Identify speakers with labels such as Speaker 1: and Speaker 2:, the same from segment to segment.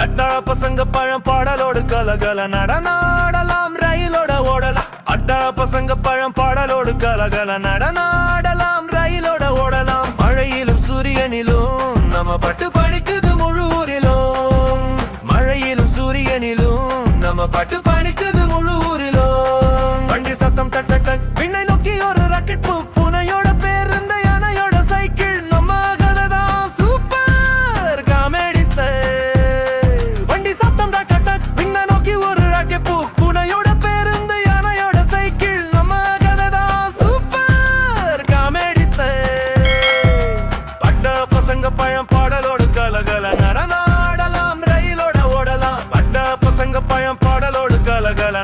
Speaker 1: மரபண பசங்க பழம் பாடலோடு கலகல நடனாடலாம் ரயிலோட ஓடலாம். அட்டாள பசங்க பழம் பாடலோடு கலகல நடனாடலாம் ரயிலோட ஓடலாம். மழையிலும் சூரியனிலும் நம்ம பட்டு படிக்குது முழு ஊரிலும். மழையிலும் சூரியனிலும் நம்ம பட்டு பயம் பாடலோடு கலகல நடனாடலாம் ரயிலோட ஓடலாம். பட்ட பசங்க பயம் பாடலோடு கலகல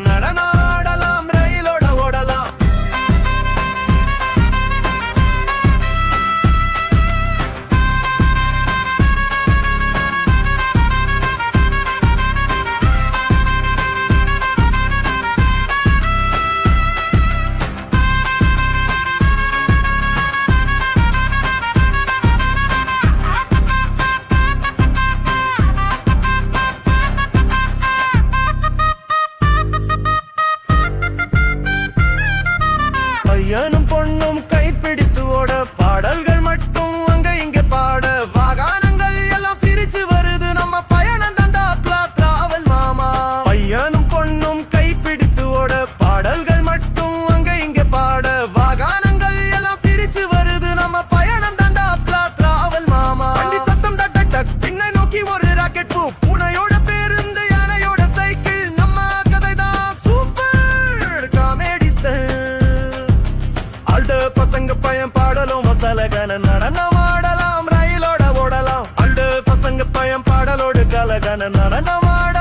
Speaker 1: அல்ட பசங்க பையன் பாடலும் வசலகன நடனம் ஆடலாம் ரயிலோட ஓடலாம். அல்டு பசங்க பையன் பாடலோடு கலகன நடனம் ஆடலாம்